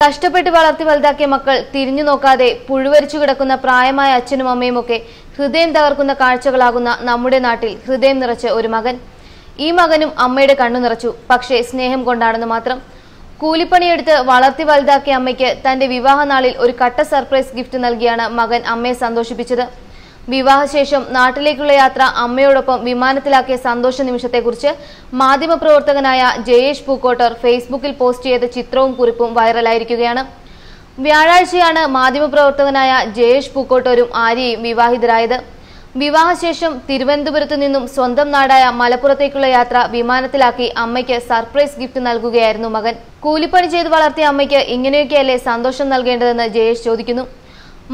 കഷ്ടപ്പെട്ട് വളർത്തി വലുതാക്കിയ മക്കൾ തിരിഞ്ഞു നോക്കാതെ പുഴുവരിച്ചു കിടക്കുന്ന പ്രായമായ അച്ഛനും അമ്മയും ഒക്കെ ഹൃദയം തകർക്കുന്ന കാഴ്ചകളാകുന്ന നമ്മുടെ നാട്ടിൽ ഹൃദയം നിറച്ച ഒരു മകൻ. ഈ മകനും അമ്മയുടെ കണ്ണു നിറച്ചു. പക്ഷേ സ്നേഹം കൊണ്ടാണെന്ന് മാത്രം. കൂലിപ്പണിയെടുത്ത് വളർത്തി വലുതാക്കിയ അമ്മയ്ക്ക് തന്റെ വിവാഹനാളിൽ ഒരു കട്ട സർപ്രൈസ് ഗിഫ്റ്റ് നൽകിയാണ് മകൻ അമ്മയെ സന്തോഷിപ്പിച്ചത്. വിവാഹശേഷം നാട്ടിലേക്കുള്ള യാത്ര അമ്മയോടൊപ്പം വിമാനത്തിലാക്കിയ സന്തോഷ നിമിഷത്തെക്കുറിച്ച് മാധ്യമപ്രവർത്തകനായ ജയേഷ് പൂക്കോട്ടർ ഫേസ്ബുക്കിൽ പോസ്റ്റ് ചെയ്ത ചിത്രവും കുറിപ്പും വൈറലായിരിക്കുകയാണ്. വ്യാഴാഴ്ചയാണ് മാധ്യമപ്രവർത്തകനായ ജയേഷ് പൂക്കോട്ടൂരും ആര്യയും വിവാഹിതരായത്. വിവാഹശേഷം തിരുവനന്തപുരത്തു നിന്നും സ്വന്തം നാടായ മലപ്പുറത്തേക്കുള്ള യാത്ര വിമാനത്തിലാക്കി അമ്മയ്ക്ക് സർപ്രൈസ് ഗിഫ്റ്റ് നൽകുകയായിരുന്നു മകൻ. കൂലിപ്പണി ചെയ്ത് വളർത്തിയ അമ്മയ്ക്ക് ഇങ്ങനെയൊക്കെയല്ലേ സന്തോഷം നൽകേണ്ടതെന്ന് ജയേഷ് ചോദിക്കുന്നു.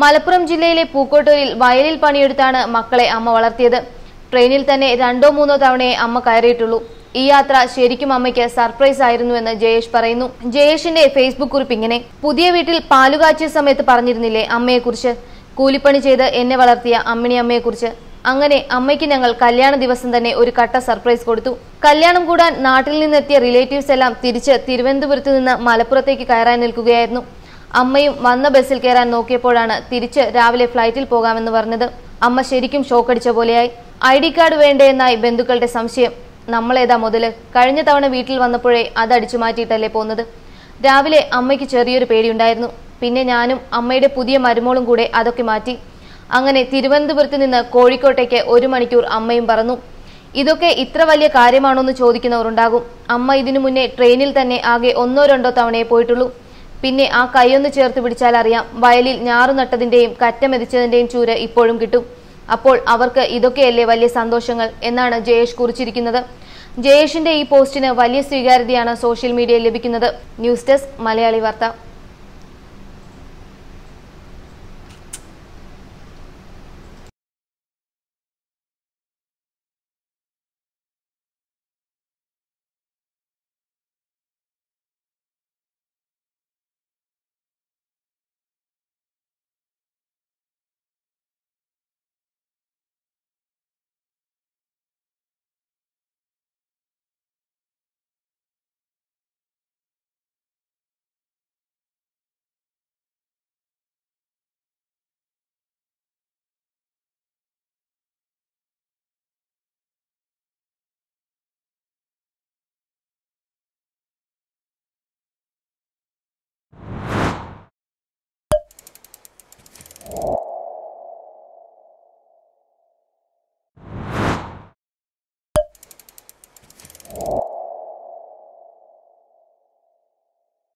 മലപ്പുറം ജില്ലയിലെ പൂക്കോട്ടൂരിൽ വയലിൽ പണിയെടുത്താണ് മക്കളെ അമ്മ വളർത്തിയത്. ട്രെയിനിൽ തന്നെ രണ്ടോ മൂന്നോ തവണയെ അമ്മ കയറിയിട്ടുള്ളൂ. ഈ യാത്ര ശരിക്കും അമ്മയ്ക്ക് സർപ്രൈസ് ആയിരുന്നു എന്ന് ജയേഷ് പറയുന്നു. ജയേഷിന്റെ ഫേസ്ബുക്ക് കുറിപ്പ് ഇങ്ങനെ പുതിയ വീട്ടിൽ പാലുകാച്ചിയ സമയത്ത് പറഞ്ഞിരുന്നില്ലേ അമ്മയെക്കുറിച്ച്? കൂലിപ്പണി ചെയ്ത് എന്നെ വളർത്തിയ അമ്മിണി അമ്മയെക്കുറിച്ച്. അങ്ങനെ അമ്മയ്ക്ക് ഞങ്ങൾ കല്യാണ ദിവസം തന്നെ ഒരു കട്ട സർപ്രൈസ് കൊടുത്തു. കല്യാണം കൂടാൻ നാട്ടിൽ നിന്നെത്തിയ റിലേറ്റീവ്സ് എല്ലാം തിരിച്ച് തിരുവനന്തപുരത്ത് നിന്ന് മലപ്പുറത്തേക്ക് കയറാൻ നിൽക്കുകയായിരുന്നു. അമ്മയും വന്ന ബസ്സിൽ കയറാൻ നോക്കിയപ്പോഴാണ് തിരിച്ച് രാവിലെ ഫ്ലൈറ്റിൽ പോകാമെന്ന് പറഞ്ഞത്. അമ്മ ശരിക്കും ഷോക്കടിച്ച പോലെയായി. ഐ ഡി കാർഡ് വേണ്ടേ എന്നായി ബന്ധുക്കളുടെ സംശയം. നമ്മളേതാ മുതൽ? കഴിഞ്ഞ തവണ വീട്ടിൽ വന്നപ്പോഴേ അത് അടിച്ചു മാറ്റിയിട്ടല്ലേ പോകുന്നത് രാവിലെ അമ്മയ്ക്ക് ചെറിയൊരു പേടിയുണ്ടായിരുന്നു. പിന്നെ ഞാനും അമ്മയുടെ പുതിയ മരുമോളും കൂടെ അതൊക്കെ മാറ്റി. അങ്ങനെ തിരുവനന്തപുരത്ത് നിന്ന് കോഴിക്കോട്ടേക്ക് ഒരു മണിക്കൂർ അമ്മയും പറന്നു. ഇതൊക്കെ ഇത്ര വലിയ കാര്യമാണോ എന്ന് ചോദിക്കുന്നവരുണ്ടാകും. അമ്മ ഇതിനു മുന്നേ ട്രെയിനിൽ തന്നെ ആകെ ഒന്നോ രണ്ടോ തവണയെ പോയിട്ടുള്ളൂ. പിന്നെ ആ കൈയൊന്ന് ചേർത്ത് പിടിച്ചാൽ അറിയാം വയലിൽ ഞാറു നട്ടതിന്റെയും കറ്റ മെതിച്ചതിന്റെയും ചൂര് ഇപ്പോഴും കിട്ടും. അപ്പോൾ അവർക്ക് ഇതൊക്കെയല്ലേ വലിയ സന്തോഷങ്ങൾ എന്നാണ് ജയേഷ് കുറിച്ചിരിക്കുന്നത്. ജയേഷിന്റെ ഈ പോസ്റ്റിന് വലിയ സ്വീകാര്യതയാണ് സോഷ്യൽ മീഡിയയിൽ ലഭിക്കുന്നത്. ന്യൂസ് ഡെസ്ക് മലയാളി വാർത്ത.